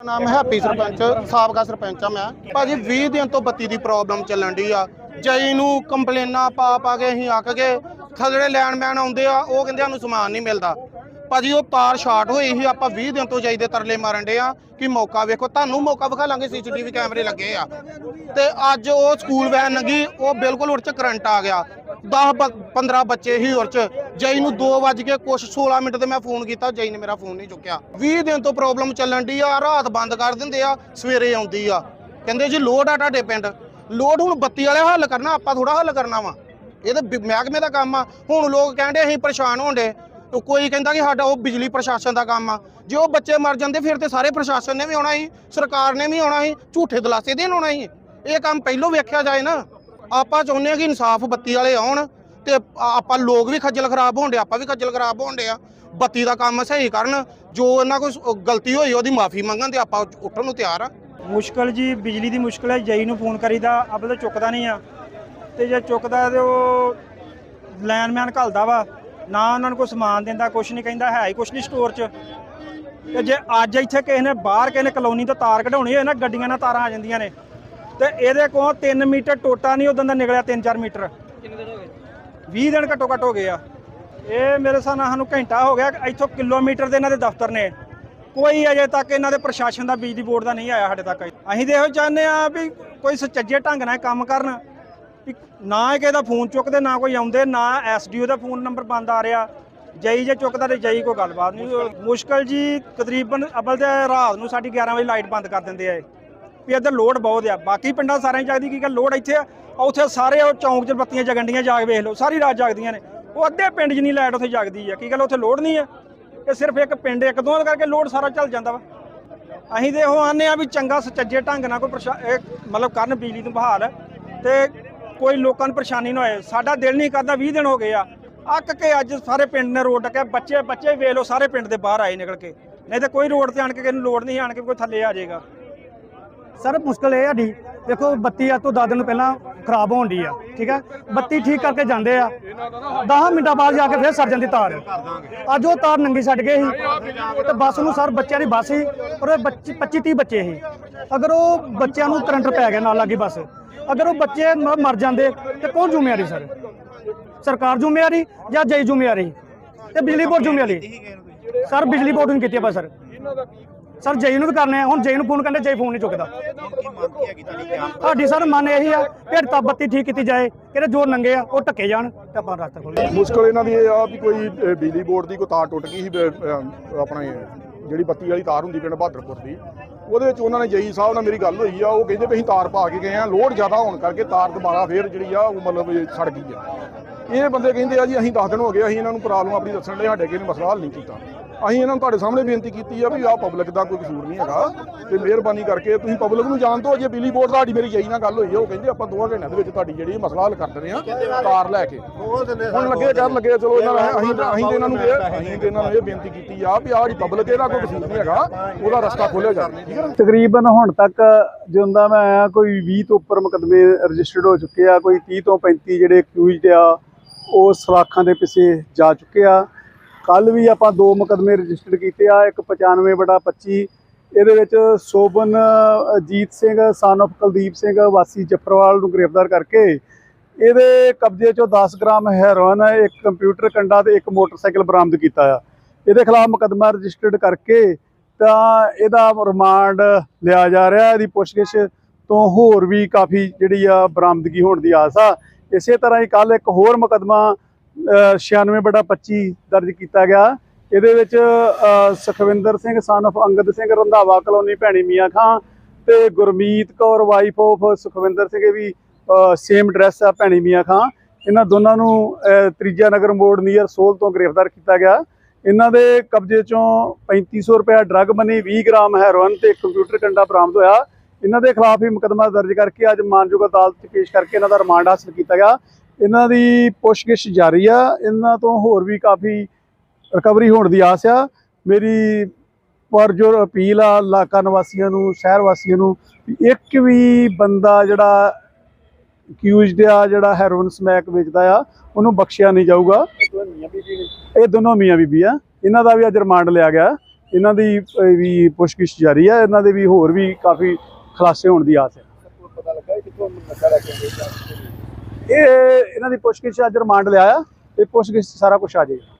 ਨਾਮ ਹੈ ਹੈਪੀ ਸਰਪੰਚ, ਸਾਬਕਾ ਸਰਪੰਚ ਆ ਮੈਂ। ਭਾਜੀ 20 ਦਿਨ ਤੋਂ ਬੱਤੀ ਦੀ ਪ੍ਰੋਬਲਮ ਚੱਲਣ ਦੀ ਆ। ਜਈ ਨੂੰ ਕੰਪਲੇਨਾਂ ਪਾ ਪਾ ਕੇ ਅਸੀਂ ਅੱਕ ਗਏ। ਥੱਲੜੇ ਲੈਂਡਮੈਨ ਆਉਂਦੇ ਆ, ਉਹ ਕਹਿੰਦੇ ਸਾਨੂੰ ਸਮਾਨ ਨਹੀਂ ਮਿਲਦਾ। ਭਾਜੀ, ਉਹ ਤਾਰ ਸ਼ਾਰਟ ਹੋਈ ਸੀ, ਆਪਾਂ 20 ਦਿਨ ਤੋਂ ਜਾਈ ਦੇ ਤਰਲੇ ਮਾਰਨ ਡੇ ਆ ਕਿ ਮੌਕਾ ਵੇਖੋ। ਤੁਹਾਨੂੰ ਮੌਕਾ ਵਿਖਾ ਲਾਂਗੇ ਸੀਸੀਟੀਵੀ ਕੈਮਰੇ ਲੱਗੇ ਆ। ਤੇ ਅੱਜ ਉਹ ਸਕੂਲ ਵੈਨ ਲੰਗੀ ਉਹ ਬਿਲਕੁਲ ਉੜ ਚ ਕਰੰਟ ਆ ਗਿਆ। 10 15 ਬੱਚੇ ਹੀ ਉੜ ਚ। ਜਈ ਨੂੰ 2 ਵੱਜ ਕੇ ਕੁਛ 16 ਮਿੰਟ ਤੇ ਮੈਂ ਫੋਨ ਕੀਤਾ ਜਈ ਨੇ ਮੇਰਾ ਫੋਨ ਨਹੀਂ ਚੁੱਕਿਆ। 20 ਦਿਨ ਤੋਂ ਪ੍ਰੋਬਲਮ ਚੱਲਣ ਦੀ ਆ, ਰਾਤ ਬੰਦ ਕਰ ਦਿੰਦੇ ਆ, ਸਵੇਰੇ ਆਉਂਦੀ ਆ। ਕਹਿੰਦੇ ਜੀ ਲੋਡ ਆ ਤੁਹਾਡੇ ਪਿੰਡ। ਲੋਡ ਹੁਣ ਬੱਤੀ ਵਾਲੇ ਹੱਲ ਕਰਨਾ, ਆਪਾਂ ਥੋੜਾ ਹੱਲ ਕਰਨਾ ਵਾ। ਇਹ ਤਾਂ ਬਿ- ਮਹਿਕਮੇ ਦਾ ਕੰਮ ਆ। ਹੁਣ ਲੋਕ ਕਹਿੰਦੇ ਅਸੀਂ ਪਰੇਸ਼ਾਨ ਹੋਣਦੇ ਕੋਈ ਕਹਿੰਦਾ ਕਿ ਸਾਡਾ ਉਹ ਬਿਜਲੀ ਪ੍ਰਸ਼ਾਸਨ ਦਾ ਕੰਮ ਆ। ਜੇ ਉਹ ਬੱਚੇ ਮਰ ਜਾਂਦੇ, ਫਿਰ ਤੇ ਸਾਰੇ ਪ੍ਰਸ਼ਾਸਨ ਨੇ ਵੀ ਆਉਣਾ ਸੀ, ਸਰਕਾਰ ਨੇ ਵੀ ਆਉਣਾ ਸੀ, ਝੂਠੇ ਦਲਾਸੇ ਦੇਣ ਆਉਣਾ ਸੀ। ਇਹ ਕੰਮ ਪਹਿਲੋਂ ਵੇਖਿਆ ਜਾਏ ਨਾ, ਆਪਾਂ ਚਾਹੁੰਦੇ ਆ ਕਿ ਇਨਸਾਫ ਬੱਤੀ ਵਾਲੇ ਆਉਣ। ਤੇ ਆਪਾਂ ਲੋਕ ਵੀ ਖੱਜਲ ਖਰਾਬ ਹੋਣ ਦੇ ਆਪਾਂ ਵੀ ਖੱਜਲ ਖਰਾਬ ਹੋਣ ਦੇ ਆ ਬੱਤੀ ਦਾ ਕੰਮ ਸਹੀ ਕਰਨ, ਜੋ ਇਹਨਾਂ ਕੋਈ ਗਲਤੀ ਹੋਈ, ਉਹਦੀ ਮਾਫੀ ਮੰਗਣ ਤੇ ਆਪਾਂ ਉੱਠਣ ਨੂੰ ਤਿਆਰ ਆ। ਮੁਸ਼ਕਲ ਜੀ, ਬਿਜਲੀ ਦੀ ਮੁਸ਼ਕਲ ਹੈ, ਜਈ ਨੂੰ ਫੋਨ ਕਰੀਦਾ ਅਬ ਤਾਂ ਚੁੱਕਦਾ ਨਹੀਂ ਆ। ਤੇ ਜੇ ਚੁੱਕਦਾ ਤੇ ਉਹ ਲਾਈਨਮੈਨ ਘੱਲਦਾ ਵਾ, ਨਾ ਉਹਨਾਂ ਨੂੰ ਕੋਈ ਸਮਾਨ ਦਿੰਦਾ, ਕੁਛ ਨਹੀਂ ਕਹਿੰਦਾ, ਹੈ ਹੀ ਕੁਛ ਨਹੀਂ ਸਟੋਰ 'ਚ। ਤੇ ਜੇ ਅੱਜ ਇੱਥੇ ਕਿਸੇ ਨੇ ਬਾਹਰ ਕਿਸੇ ਨੇ ਕਲੋਨੀ ਤੋਂ ਤਾਰ ਕਢਾਉਣੀ ਹੋਏ ਨਾ, ਗੱਡੀਆਂ ਨਾਲ ਤਾਰਾਂ ਆ ਜਾਂਦੀਆਂ ਨੇ। ਤੇ ਇਹਦੇ ਕੋਲ 3 ਮੀਟਰ ਟੋਟਾ ਨਹੀਂ, ਉਦੋਂ ਦਾ ਨਿਕਲਿਆ 3-4 ਮੀਟਰ। 20 ਦਿਨ ਘੱਟੋ ਘੱਟ ਹੋ ਗਏ ਆ। ਇਹ ਮੇਰੇ ਹਿਸਾਬ ਨਾਲ ਸਾਨੂੰ ਘੰਟਾ ਹੋ ਗਿਆ, ਇੱਥੋਂ ਕਿਲੋਮੀਟਰ ਦੇ ਇਹਨਾਂ ਦੇ ਦਫ਼ਤਰ ਨੇ। ਕੋਈ ਅਜੇ ਤੱਕ ਇਹਨਾਂ ਦੇ ਪ੍ਰਸ਼ਾਸਨ ਦਾ ਬਿਜਲੀ ਬੋਰਡ ਦਾ ਨਹੀਂ ਆਇਆ ਸਾਡੇ ਤੱਕ। ਅਸੀਂ ਤੇ ਇਹੋ ਚਾਹੁੰਦੇ ਆ ਵੀ ਕੋਈ ਸੁਚੱਜੇ ਢੰਗ ਨਾਲ ਕੰਮ ਕਰਨ, ਵੀ ਨਾ ਕਿਸੇ ਦਾ ਫੋਨ ਚੁੱਕਦੇ, ਨਾ ਕੋਈ ਆਉਂਦੇ, ਨਾ ਐਸਡੀਓ ਦਾ ਫੋਨ ਨੰਬਰ ਬੰਦ ਆ ਰਿਹਾ। ਜਈ ਜੇ ਚੁੱਕਦਾ ਤੇ ਜਈ ਕੋਈ ਗੱਲਬਾਤ ਨਹੀਂ। ਮੁਸ਼ਕਲ ਜੀ ਤਕਰੀਬਨ ਅਬਲ ਤੇ ਰਾਤ ਨੂੰ ਸਾਡੀ 11 ਵਜੇ ਲਾਈਟ ਬੰਦ ਕਰ ਦਿੰਦੇ ਆ ਇਹ। ਵੀ ਇੱਧਰ ਲੋਡ ਬਹੁਤ ਆ। ਬਾਕੀ ਪਿੰਡਾਂ ਸਾਰਿਆਂ 'ਚ ਜਗਦੀ ਕੀ ਗੱਲ ਲੋਡ ਇੱਥੇ ਆ। ਉੱਥੇ ਸਾਰੇ ਉਹ ਚੌਂਕ 'ਚ ਬੱਤੀਆਂ ਜਗੰਡੀਆਂ ਜਾਗ ਵੇਖ ਲਓ, ਸਾਰੀ ਰਾਤ ਜਾਗਦੀਆਂ ਨੇ। ਉਹ ਅੱਧੇ ਪਿੰਡ 'ਚ ਨਹੀਂ, ਲਾਈਟ ਉੱਥੇ ਜਾਗਦੀ ਆ। ਕੀ ਗੱਲ, ਉੱਥੇ ਲੋਡ ਨਹੀਂ ਆ? ਇਹ ਸਿਰਫ ਇੱਕ ਪਿੰਡ, ਇੱਕ ਦੋ ਕਰਕੇ ਲੋਡ ਸਾਰਾ ਚੱਲ ਜਾਂਦਾ ਵਾ। ਅਸੀਂ ਤੇ ਉਹ ਆਨੇ ਆ ਵੀ ਚੰਗਾ ਸੁਚੱਜੇ ਢੰਗ ਨਾਲ ਕੋਈ ਪ੍ਰਸ਼ਾ- ਇਹ ਮਤਲਬ ਕਰਨ ਬਿਜਲੀ ਨੂੰ ਬਹਾਲ। ਤੇ ਕੋਈ ਲੋਕਾਂ ਨੂੰ ਪਰੇਸ਼ਾਨੀ ਨਾ ਹੋਏ। ਸਾਡਾ ਦਿਲ ਨਹੀਂ ਕਰਦਾ 20 ਦਿਨ ਹੋ ਗਏ ਆ। ਅੱਕ ਕੇ ਅੱਜ ਸਾਰੇ ਪਿੰਡ ਨੇ ਰੋਡ ਟੱਕਿਆ ਬੱਚੇ ਬੱਚੇ ਵੇਖ ਲਓ, ਸਾਰੇ ਪਿੰਡ ਦੇ ਬਾਹਰ ਆਏ ਨਿਕਲ ਕੇ। ਨਹੀਂ ਤੇ ਕੋਈ ਰੋਡ ਤੇ ਆਣ ਕੇ ਕਿਸੇ ਨੂੰ ਲੋੜ ਨਹੀਂ ਆਣ ਕੇ ਕੋਈ ਥੱਲੇ ਆ ਜਾਏਗਾ। ਸਰ, ਮੁਸ਼ਕਲ ਇਹ ਸਾਡੀ। ਦੇਖੋ, ਬੱਤੀ ਅੱਜ ਤੋਂ 10 ਦਿਨ ਪਹਿਲਾਂ ਖਰਾਬ ਹੋਣ ਦੀ ਆ, ਠੀਕ ਹੈ ਬੱਤੀ ਠੀਕ ਕਰਕੇ ਜਾਂਦੇ ਆ। 10 ਮਿੰਟਾਂ ਬਾਅਦ ਜਾ ਕੇ ਫਿਰ ਸਰ ਜਾਂਦੀ ਤਾਰ। ਅੱਜ ਉਹ ਤਾਰ ਨੰਗੀ ਛੱਡ ਗਏ ਸੀ। ਤੇ ਬੱਸ ਨੂੰ ਸਰ, ਬੱਚਿਆਂ ਦੀ ਬੱਸ ਸੀ, ਔਰ 25 30 ਬੱਚੇ ਸੀ। ਅਗਰ ਉਹ ਬੱਚਿਆਂ ਨੂੰ ਕਰੰਟ ਪੈ ਗਿਆ ਨਾਲ ਲੱਗੀ ਬੱਸ, ਅਗਰ ਉਹ ਬੱਚੇ ਮ- ਮਰ ਜਾਂਦੇ, ਤੇ ਕੌਣ ਜ਼ਿੰਮੇਵਾਰੀ ਸਰ? ਸਰਕਾਰ ਜ਼ਿੰਮੇਵਾਰੀ ਜਾਂ ਜਈ ਜ਼ਿੰਮੇਵਾਰੀ? ਤੇ ਬਿਜਲੀ ਬੋਰਡ ਜ਼ਿੰਮੇਵਾਰੀ? ਸਰ, ਬਿਜਲੀ ਬੋਰਡ ਨੂੰ ਕੀਤੀ ਆਪਾਂ ਸਰ। ਸਰ, ਜਈ ਨੂੰ ਵੀ ਕਰਨੇ ਹੁਣ ਜਈ ਨੂੰ ਫੋਨ ਕਰਦੇ ਜਈ ਫੋਨ ਨਹੀਂ ਚੁੱਕਦਾ। ਸਾਡੀ ਸਰ ਮੰਨ ਇਹੀ ਆ ਫਿਰ ਤਾਂ ਬੱਤੀ ਠੀਕ ਕੀਤੀ ਜਾਏ ਕਿਹੜੇ ਜੋ ਨੰਗੇ ਆ ਉਹ ਢੱਕੇ ਜਾਣ ਤੇ ਆਪਾਂ ਰਸਤਾ ਖੋਲੀਏ ਮੁਸ਼ਕਲ ਇਹਨਾਂ ਦੀ ਇਹ ਆ ਵੀ ਕੋਈ ਬਿਜਲੀ ਬੋਰਡ ਦੀ ਕੋਈ ਤਾਰ ਟੁੱਟ ਗਈ ਸੀ ਆਪਣਾ ਜਿਹੜੀ ਬੱਤੀ ਵਾਲੀ ਤਾਰ ਹੁੰਦੀ ਪਿੰਡ ਬਹਾਦਰਪੁਰ ਦੀ ਉਹਦੇ ਵਿੱਚ ਉਹਨਾਂ ਨੇ ਜਈ ਸਾਹਿਬ ਨਾਲ ਮੇਰੀ ਗੱਲ ਹੋਈ ਆ ਉਹ ਕਹਿੰਦੇ ਵੀ ਅਸੀਂ ਤਾਰ ਪਾ ਕੇ ਗਏ ਆ ਲੋਡ ਜ਼ਿਆਦਾ ਹੋਣ ਕਰਕੇ ਤਾਰ ਦੁਬਾਰਾ ਫੇਰ ਜਿਹੜੀ ਆ ਉਹ ਮਤਲਬ ਸੜ ਗਈ ਆ। ਇਹ ਬੰਦੇ ਕਹਿੰਦੇ ਆ ਜੀ ਅਸੀਂ 10 ਦਿਨ ਹੋ ਗਏ ਅਸੀਂ ਇਹਨਾਂ ਨੂੰ ਪ੍ਰੋਬਲਮ ਆਪਣੀ ਦੱਸਣ ਦੇ ਸਾਡੇ ਕਿਸੇ ਨੇ ਮਸਲਾ ਹੱਲ ਨਹੀਂ ਕੀਤਾ। ਅਸੀਂ ਇਹਨਾਂ ਨੂੰ ਤੁਹਾਡੇ ਸਾਹਮਣੇ ਬੇਨਤੀ ਕੀਤੀ ਆ ਵੀ ਆਹ ਪਬਲਿਕ ਦਾ ਕੋਈ ਕਸੂਰ ਨਹੀਂ ਹੈਗਾ ਤੇ ਮਿਹਰਬਾਨੀ ਕਰਕੇ ਤੁਸੀਂ ਪਬਲਿਕ ਨੂੰ ਜਾਣ ਤੋਂ ਜੇ ਬਿਜਲੀ ਬੋਰਡ ਤੁਹਾਡੀ ਮੇਰੀ ਜਈ ਨਾਲ ਗੱਲ ਹੋਈ ਆ, ਉਹ ਕਹਿੰਦੇ ਆਪਾਂ ਦੋਵਾਂ ਘੰਟਿਆਂ ਦੇ ਵਿੱਚ ਤੁਹਾਡੀ ਜਿਹੜੀ ਮਸਲਾ ਹੱਲ ਕਰ ਦਿੰਦੇ ਆ ਤਾਰ ਲੈ ਕੇ। ਹੁਣ ਲੱਗੇ ਕਰਨ ਲੱਗੇ ਚਲੋ ਇਹਨਾਂ ਨੇ ਅਸੀਂ ਅਸੀਂ ਤੇ ਇਹਨਾਂ ਨੂੰ ਇਹ ਅਸੀਂ ਤੇ ਇਹਨਾਂ ਨੂੰ ਇਹ ਬੇਨਤੀ ਕੀਤੀ ਆ ਵੀ ਆਹ ਜਿਹੜੀ ਪਬਲਿਕ ਇਹਦਾ ਕੋਈ ਕਸੂਰ ਨਹੀਂ ਹੈਗਾ, ਉਹਦਾ ਰਸਤਾ ਖੋਲਿਆ ਜਾਵੇ, ਠੀਕ ਹੈ ਨਾ? ਤਕਰੀਬਨ ਹੁਣ ਤੱਕ ਜਦੋਂ ਦਾ ਮੈਂ ਆਇਆ ਕੋਈ 20 ਤੋਂ ਉੱਪਰ ਮੁਕਦਮੇ ਰਜਿਸਟਰਡ ਹੋ ਚੁੱਕੇ ਆ, ਕੋਈ 30 ਤੋਂ 35 ਜਿਹੜੇ ਅਕਿਊਜ਼ਡ ਆ, ਉਹ ਸਲਾਖਾਂ ਦੇ ਪਿੱਛੇ ਜਾ ਚੁੱਕੇ ਆ। ਕੱਲ ਵੀ ਆਪਾਂ ਦੋ ਮੁਕਦਮੇ ਰਜਿਸਟਰਡ ਕੀਤੇ ਆ, ਇੱਕ 95 ਬਟਾ 25 ਇਹਦੇ ਵਿੱਚ ਸੋਬਨ ਅਜੀਤ ਸਿੰਘ ਸਨ of ਕੁਲਦੀਪ ਸਿੰਘ, ਵਾਸੀ ਜਫਰਵਾਲ ਨੂੰ ਗ੍ਰਿਫਤਾਰ ਕਰਕੇ ਇਹਦੇ ਕਬਜ਼ੇ ਚੋਂ 10 ਗ੍ਰਾਮ ਹੈਰੋਇਨ, ਇੱਕ ਕੰਪਿਊਟਰ ਕੰਡਾ ਤੇ ਇੱਕ ਮੋਟਰਸਾਈਕਲ ਬਰਾਮਦ ਕੀਤਾ ਆ। ਇਹਦੇ ਖਿਲਾਫ ਮੁਕਦਮਾ ਰਜਿਸਟਰਡ ਕਰਕੇ ਤਾਂ ਇਹਦਾ ਰਿਮਾਂਡ ਲਿਆ ਜਾ ਰਿਹਾ, ਇਹਦੀ ਪੁੱਛਗਿੱਛ ਤੋਂ ਹੋਰ ਵੀ ਕਾਫੀ ਜਿਹੜੀ ਆ ਬਰਾਮਦਗੀ ਹੋਣ ਦੀ ਆਸ ਆ। ਇਸੇ ਤਰ੍ਹਾਂ ਹੀ ਕੱਲ ਇੱਕ ਹੋਰ ਮੁਕਦਮਾ 96 ਬਟਾ 25 ਦਰਜ ਕੀਤਾ ਗਿਆ। ਇਹਦੇ ਵਿੱਚ Sukhwinder Singh son of Angad Singh Randhawa colony Bhaini Mian Khan ਤੇ ਗੁਰਮੀਤ ਕੌਰ ਵਾਈਫ ਆਫ ਸੁਖਵਿੰਦਰ ਸਿੰਘ ਵੀ ਸੇਮ ਐਡਰੈਸ ਆ ਭੈਣੀ ਮੀਆਂ ਖਾਂ। ਇਹਨਾਂ ਦੋਨਾਂ ਨੂੰ ਅ, ਤ੍ਰਿਜਾ ਨਗਰ ਮੋੜ ਨੀਅਰ ਸੋਲ ਤੋਂ ਗ੍ਰਿਫਤਾਰ ਕੀਤਾ ਗਿਆ। ਇਹਨਾਂ ਦੇ ਕਬਜ਼ੇ ਚੋਂ 3500 ਰੁਪਏ ਡਰੱਗ ਮਨੀ 20 ਗ੍ਰਾਮ ਹੈਰੋਇਨ ਤੇ ਕੰਪਿਊਟਰ ਕੰਡਾ ਬਰਾਮਦ ਹੋਇਆ। ਇਹਨਾਂ ਦੇ ਖਿਲਾਫ ਵੀ ਮੁਕਦਮਾ ਦਰਜ ਕਰਕੇ ਅੱਜ ਮਾਨਯੋਗ ਅਦਾਲਤ 'ਚ ਪੇਸ਼ ਕਰਕੇ ਇਹਨਾਂ ਦਾ ਰਿਮਾਂਡ ਹਾਸਲ ਕੀਤਾ ਗਿਆ। ਇਹਨਾਂ ਦੀ ਪੁੱਛਗਿੱਛ ਜਾਰੀ ਆ। ਇਹਨਾਂ ਤੋਂ ਹੋਰ ਵੀ ਕਾਫੀ ਰਿਕਵਰੀ ਹੋਣ ਦੀ ਆਸ ਆ। ਮੇਰੀ ਪਰ ਜੋ ਅਪੀਲ ਆ ਇਲਾਕਾ ਨਿਵਾਸੀਆਂ ਨੂੰ, ਸ਼ਹਿਰ ਵਾਸੀਆਂ ਨੂੰ ਇੱਕ ਵੀ ਬੰਦਾ ਜਿਹੜਾ ਅਕਿਊਜ਼ਡ ਆ, ਜਿਹੜਾ ਹੈਰੋਇਨ ਸਮੈਕ ਵੇਚਦਾ ਆ, ਉਹਨੂੰ ਬਖਸ਼ਿਆ ਨਹੀਂ ਜਾਊਗਾ। ਇਹ ਦੋਨੋਂ ਮੀਆਂ ਬੀਬੀ ਆ। ਇਹਨਾਂ ਦਾ ਵੀ ਅੱਜ ਰਿਮਾਂਡ ਲਿਆ ਗਿਆ। ਇਹਨਾਂ ਦੀ ਵੀ ਪੁੱਛਗਿੱਛ ਜਾਰੀ ਆ। ਇਹਨਾਂ ਦੇ ਵੀ ਹੋਰ ਵੀ ਕਾਫੀ ਖੁਲਾਸੇ ਹੋਣ ਦੀ ਆਸ ਹੈ ਇਹ ਇਹਨਾਂ ਦੀ ਪੁੱਛਗਿੱਛ ਅੱਜ ਰਿਮਾਂਡ ਲਿਆ ਆ ਤੇ ਪੁੱਛਗਿੱਛ ਸਾਰਾ ਕੁਝ ਆ ਜਾਏਗਾ।